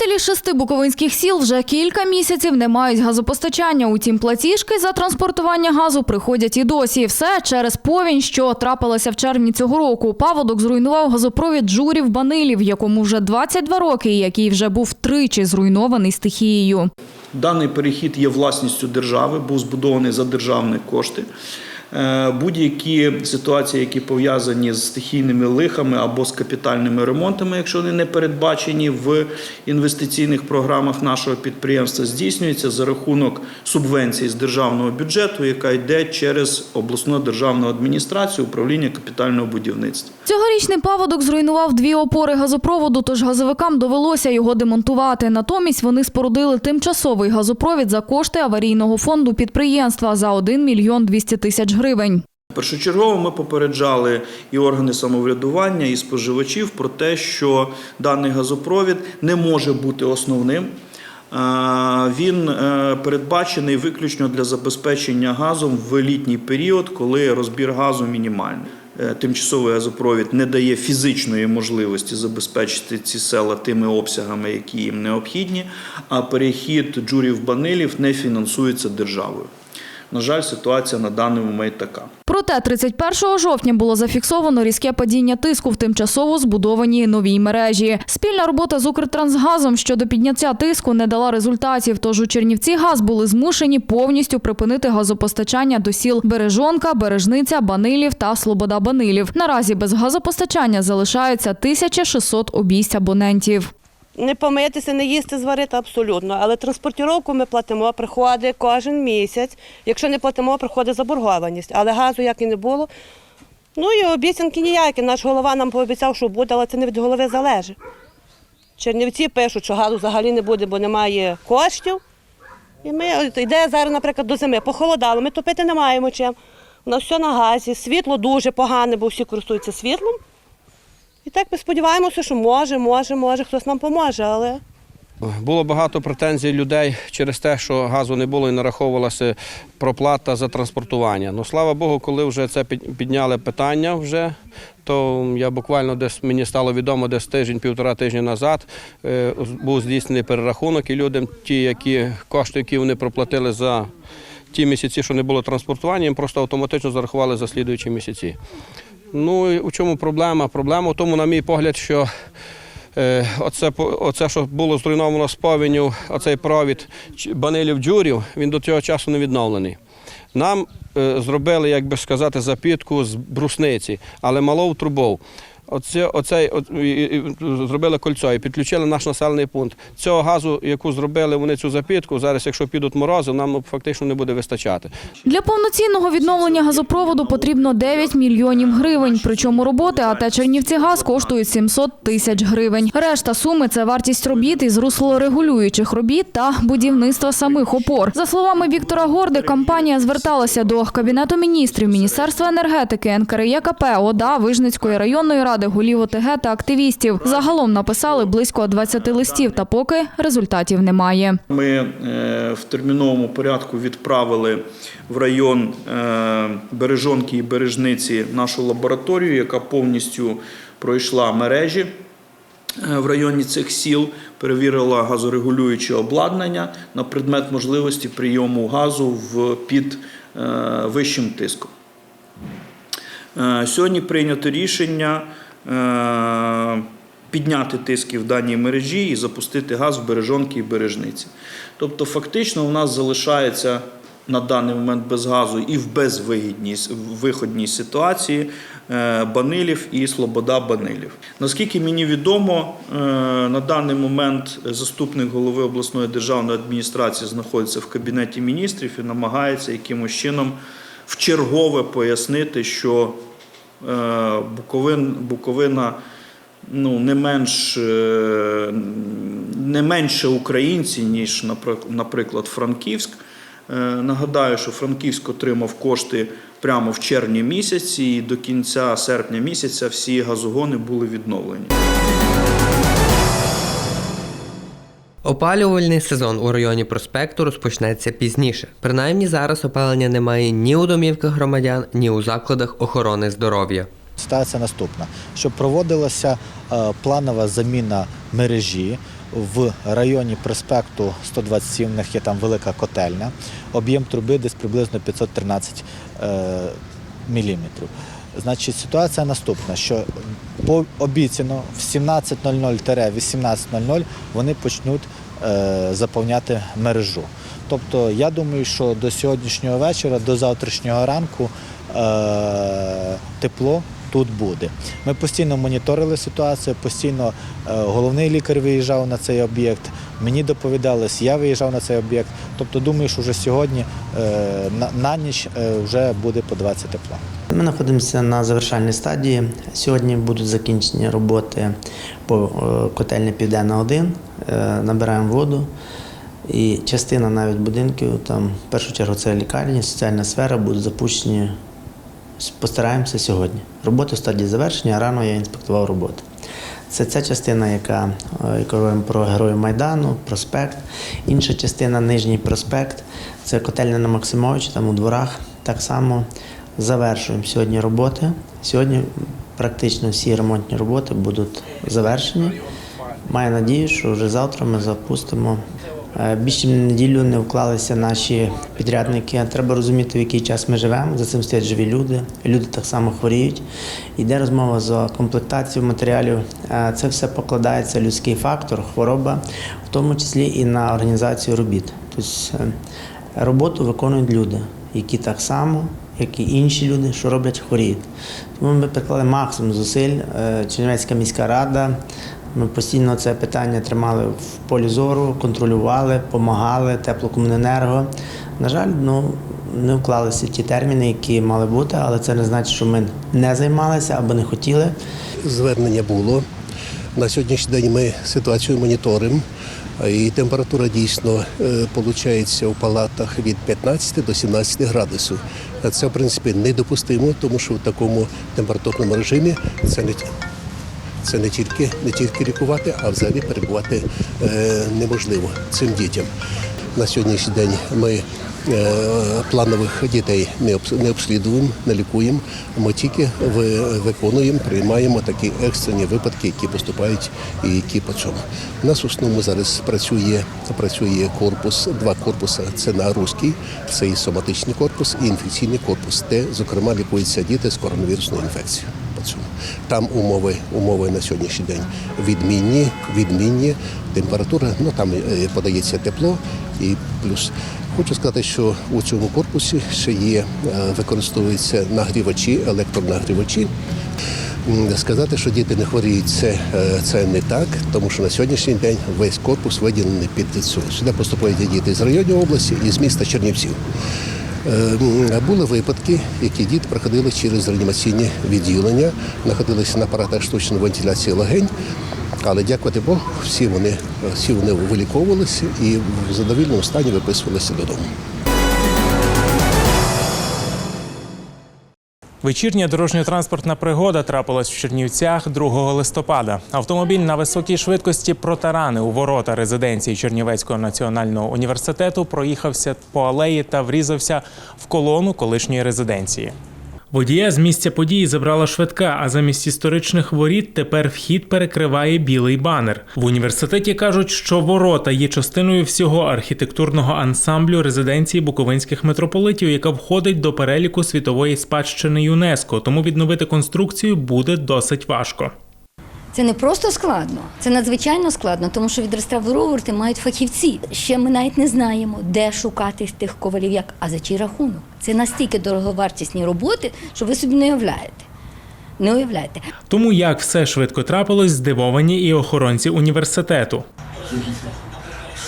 Жителі шести буковинських сіл вже кілька місяців не мають газопостачання. Утім, платіжки за транспортування газу приходять і досі. Все через повінь, що трапилася в червні цього року. Паводок зруйнував газопровід Журів Банилів, якому вже 22 роки, який вже був тричі зруйнований стихією. Даний перехід є власністю держави, був збудований за державні кошти. Е, Будь-які ситуації, які пов'язані з стихійними лихами або з капітальними ремонтами, якщо вони не передбачені в інвестиційних програмах нашого підприємства, здійснюються за рахунок субвенцій з державного бюджету, яка йде через обласну державну адміністрацію управління капітального будівництва. Цьогорічний паводок зруйнував дві опори газопроводу, тож газовикам довелося його демонтувати. Натомість вони спорудили тимчасовий газопровід за кошти аварійного фонду підприємства за 1 мільйон 200 тисяч гривень. Першочергово ми попереджали і органи самоврядування, і споживачів про те, що даний газопровід не може бути основним. Він е, передбачений виключно для забезпечення газом в літній період, коли розбір газу мінімальний. Е, Тимчасовий газопровід не дає фізичної можливості забезпечити ці села тими обсягами, які їм необхідні, а перехід джурів-банилів не фінансується державою. На жаль, ситуація на даний момент така. Проте 31 жовтня було зафіксовано різке падіння тиску в тимчасово збудованій новій мережі. Спільна робота з Укртрансгазом щодо підняття тиску не дала результатів. Тож у Чернівці газ були змушені повністю припинити газопостачання до сіл Бережонка, Бережниця, Банилів та Слобода Банилів. Наразі без газопостачання залишається 1600 обійсть абонентів. Не помитися, не їсти, зварити абсолютно. Але транспортіровку ми платимо, приходить кожен місяць. Якщо не платимо, приходить заборгованість. Але газу як і не було. Ну і обіцянки ніякі. Наш голова нам пообіцяв, що буде, але це не від голови залежить. Чернівці пишуть, що газу взагалі не буде, бо немає коштів. І ми йде зараз, наприклад, до зими, похолодало, ми топити не маємо чим. У нас все на газі, світло дуже погане, бо всі користуються світлом. І так ми сподіваємося, що може, може, може, хтось нам поможе, але Було багато претензій людей через те, що газу не було і нараховувалася проплата за транспортування. Ну слава Богу, коли вже це підняли питання вже, то я буквально десь мені стало відомо десь тиждень, півтора тижня назад е, був здійснений перерахунок, і людям ті, які кошти, які вони проплатили за ті місяці, що не було транспортування, їм просто автоматично зарахували за слідуючі місяці. Ну і у чому проблема? Проблема в тому, на мій погляд, що Е, Оце, оце, що було зруйновано з повінню, оцей провід банилів джурів, він до цього часу не відновлений. Нам е, зробили, як би сказати, запітку з брусниці, але малов трубов. Оце, оцей, от, і- і- зробили кольцо і підключили наш населений пункт. Цього газу, яку зробили вони цю запітку, зараз, якщо підуть морози, нам фактично не буде вистачати. Для повноцінного відновлення газопроводу потрібно 9 мільйонів гривень. Причому роботи АТ «Чернівцігаз» коштують 700 тисяч гривень. Решта суми – це вартість робіт із руслорегулюючих робіт та будівництва самих опор. За словами Віктора Горди, компанія зверталася до Кабінету міністрів, Міністерства енергетики, НКРЄКП, ОДА, Вижницької районної ради, голів ОТГ та активістів. Загалом написали близько 20 листів, та поки результатів немає. Ми е, в терміновому порядку відправили в район е, Бережонки і Бережниці нашу лабораторію, яка повністю пройшла мережі е, в районі цих сіл, перевірила газорегулююче обладнання на предмет можливості прийому газу в під вищим тиском. Сьогодні прийнято рішення підняти тиски в даній мережі і запустити газ в бережонки і бережниці. Тобто, фактично, у нас залишається на даний момент без газу і в безвигідній виходній ситуації е, Банилів і Слобода Банилів. Наскільки мені відомо, е, на даний момент заступник голови обласної державної адміністрації знаходиться в кабінеті міністрів і намагається якимось чином вчергове пояснити, що е, Буковин, Буковина ну, не, менш, е, не менше українці, ніж, наприк- наприклад, Франківськ. Е, Нагадаю, що Франківськ отримав кошти прямо в червні місяці, і до кінця серпня місяця всі газогони були відновлені. Опалювальний сезон у районі проспекту розпочнеться пізніше. Принаймні зараз опалення немає ні у домівках громадян, ні у закладах охорони здоров'я. Ситуація наступна, що проводилася е, планова заміна мережі в районі проспекту 127, в них є там велика котельня. Об'єм труби десь приблизно 513 е, міліметрів. Значить, ситуація наступна, що по обіцяно в 17.00-18.00 вони почнуть е, заповняти мережу. Тобто, я думаю, що до сьогоднішнього вечора, до завтрашнього ранку е, тепло тут буде. Ми постійно моніторили ситуацію, постійно е, головний лікар виїжджав на цей об'єкт. Мені доповідалось, я виїжджав на цей об'єкт. Тобто, думаю, що вже сьогодні е, на, ніч е, вже буде по 20 тепла. Ми знаходимося на завершальній стадії. Сьогодні будуть закінчені роботи по котельні Південна 1. Е, Набираємо воду. І частина навіть будинків, там, в першу чергу, це лікарні, соціальна сфера, будуть запущені. Постараємося сьогодні. Роботи в стадії завершення, рано я інспектував роботи. Це ця частина, яка е, говоримо про героїв Майдану, проспект. Інша частина Нижній проспект. Це котельня на Максимовичі, там у дворах. Так само завершуємо сьогодні роботи. Сьогодні практично всі ремонтні роботи будуть завершені. Маю надію, що вже завтра ми запустимо. Е, Більше неділю не вклалися наші підрядники. Треба розуміти, в який час ми живемо. За цим стоять живі люди. Люди так само хворіють. Йде розмова за комплектацію матеріалів. Е, Це все покладається людський фактор, хвороба, в тому числі і на організацію робіт. Тобто е, роботу виконують люди, які так само, як і інші люди, що роблять хворіють. Тому ми приклали максимум зусиль. Чернівецька міська рада. Ми постійно це питання тримали в полі зору, контролювали, допомагали, теплокомуненерго. На жаль, ну не вклалися ті терміни, які мали бути, але це не значить, що ми не займалися або не хотіли. Звернення було. На сьогоднішній день ми ситуацію моніторимо. І температура дійсно виходить у палатах від 15 до 17 градусів. Це, в принципі, недопустимо, тому що в такому температурному режимі це не, це не, тільки, не тільки лікувати, а взагалі перебувати е, неможливо цим дітям. На сьогоднішній день ми е, планових дітей не обс- не обслідуємо, не лікуємо. Ми тільки ви- виконуємо, приймаємо такі екстрені випадки, які поступають і які по чому. У нас в основному зараз працює, працює корпус, два корпуси. Це на руський, це і соматичний корпус, і інфекційний корпус, де, зокрема, лікуються діти з коронавірусною інфекцією. По. Там умови, умови на сьогоднішній день відмінні, відмінні. Температура, ну там е, подається тепло і плюс. Хочу сказати, що у цьому корпусі ще є, е, використовуються нагрівачі, електронагрівачі. Сказати, що діти не хворіють, це, е, це не так, тому що на сьогоднішній день весь корпус виділений під цю. Сюди поступають діти з районів області і з міста Чернівців. Е, Були випадки, які діти проходили через реанімаційні відділення, знаходилися на апаратах штучної вентиляції легень. Але дякувати Богу, всі вони, всі вони виліковувалися і в задовільному стані виписувалися додому. Вечірня дорожньо-транспортна пригода трапилась в Чернівцях 2 листопада. Автомобіль на високій швидкості протаранив у ворота резиденції Чернівецького національного університету, проїхався по алеї та врізався в колону колишньої резиденції. Водія з місця події забрала швидка, а замість історичних воріт тепер вхід перекриває білий банер. В університеті кажуть, що ворота є частиною всього архітектурного ансамблю резиденції буковинських митрополитів, яка входить до переліку світової спадщини ЮНЕСКО, тому відновити конструкцію буде досить важко. Це не просто складно, це надзвичайно складно, тому що відреставрувати мають фахівці. Ще ми навіть не знаємо, де шукати тих ковалів, як а за чий рахунок. Це настільки дороговартісні роботи, що ви собі не уявляєте. Не уявляєте. Тому як все швидко трапилось, здивовані і охоронці університету.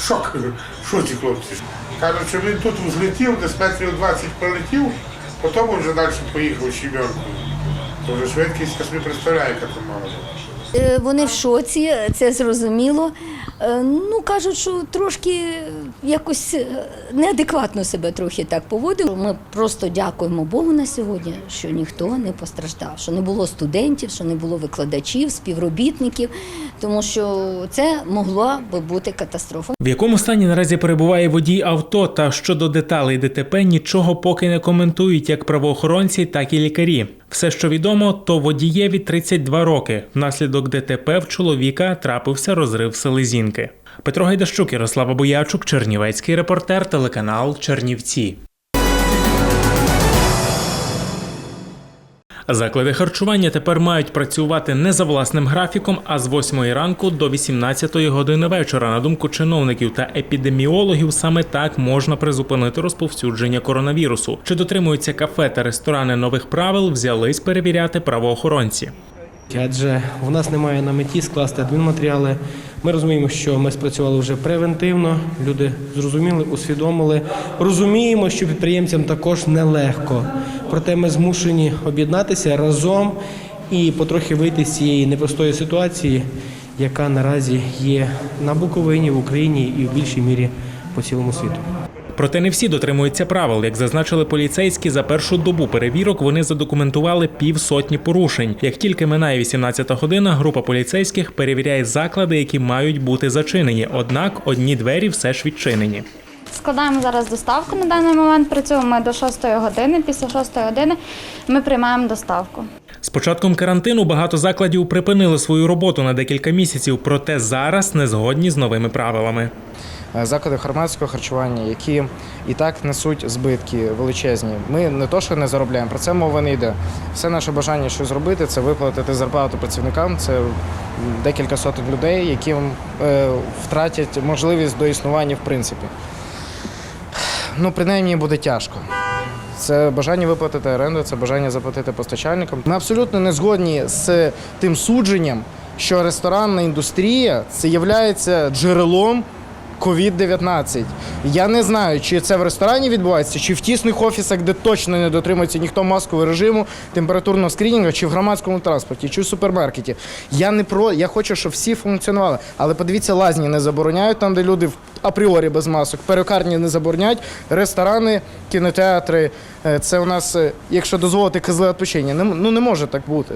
Що кажу? Що ці хлопці? Кажуть, що він тут взлетів, десь метрів 20 пролетів, потім вже далі поїхав щебенку. То вже швидкість, я собі представляю, яка там мала бути. Е, Вони в шоці, це зрозуміло. Е, Ну, кажуть, що трошки якось е, неадекватно себе трохи так поводив. Ми просто дякуємо Богу на сьогодні, що ніхто не постраждав, що не було студентів, що не було викладачів, співробітників, тому що це могла би бути катастрофа. В якому стані наразі перебуває водій авто та щодо деталей ДТП нічого поки не коментують як правоохоронці, так і лікарі. Все, що відомо, то водієві 32 роки. Внаслідок ДТП в чоловіка трапився розрив селезінки. Петро Гайдащук, Ярослава Боячук, Чернівецький репортер, телеканал Чернівці. Заклади харчування тепер мають працювати не за власним графіком, а з 8 ранку до 18 години вечора. На думку чиновників та епідеміологів, саме так можна призупинити розповсюдження коронавірусу. Чи дотримуються кафе та ресторани нових правил, взялись перевіряти правоохоронці. Адже у нас немає на меті скласти адмінматеріали. Ми розуміємо, що ми спрацювали вже превентивно. Люди зрозуміли, усвідомили. Розуміємо, що підприємцям також нелегко. Проте ми змушені об'єднатися разом і потрохи вийти з цієї непростої ситуації, яка наразі є на Буковині, в Україні і в більшій мірі по цілому світу. Проте не всі дотримуються правил. Як зазначили поліцейські, за першу добу перевірок вони задокументували півсотні порушень. Як тільки минає 18 година, група поліцейських перевіряє заклади, які мають бути зачинені. Однак одні двері все ж відчинені. Складаємо зараз доставку на даний момент. Працюємо ми до 6 години. Після 6 години ми приймаємо доставку. З початком карантину багато закладів припинили свою роботу на декілька місяців, проте зараз не згодні з новими правилами. Е, заклади громадського харчування, які і так несуть збитки величезні. Ми не то, що не заробляємо, про це мова не йде. Все наше бажання, що зробити, це виплатити зарплату працівникам. Це декілька сотень людей, які е, втратять можливість до існування в принципі. Ну, принаймні буде тяжко. Це бажання виплатити оренду, це бажання заплатити постачальникам. Ми абсолютно не згодні з тим судженням, що ресторанна індустрія це є джерелом COVID-19. Я не знаю, чи це в ресторані відбувається, чи в тісних офісах, де точно не дотримується ніхто маскового режиму, температурного скрінінгу, чи в громадському транспорті, чи в супермаркеті. Я не про я хочу, щоб всі функціонували. Але подивіться, лазні не забороняють там, де люди в- апріорі без масок, перукарні не забороняють, ресторани, кінотеатри. Е, Це у нас, е, якщо дозволити козли відпочинення, ну не може так бути.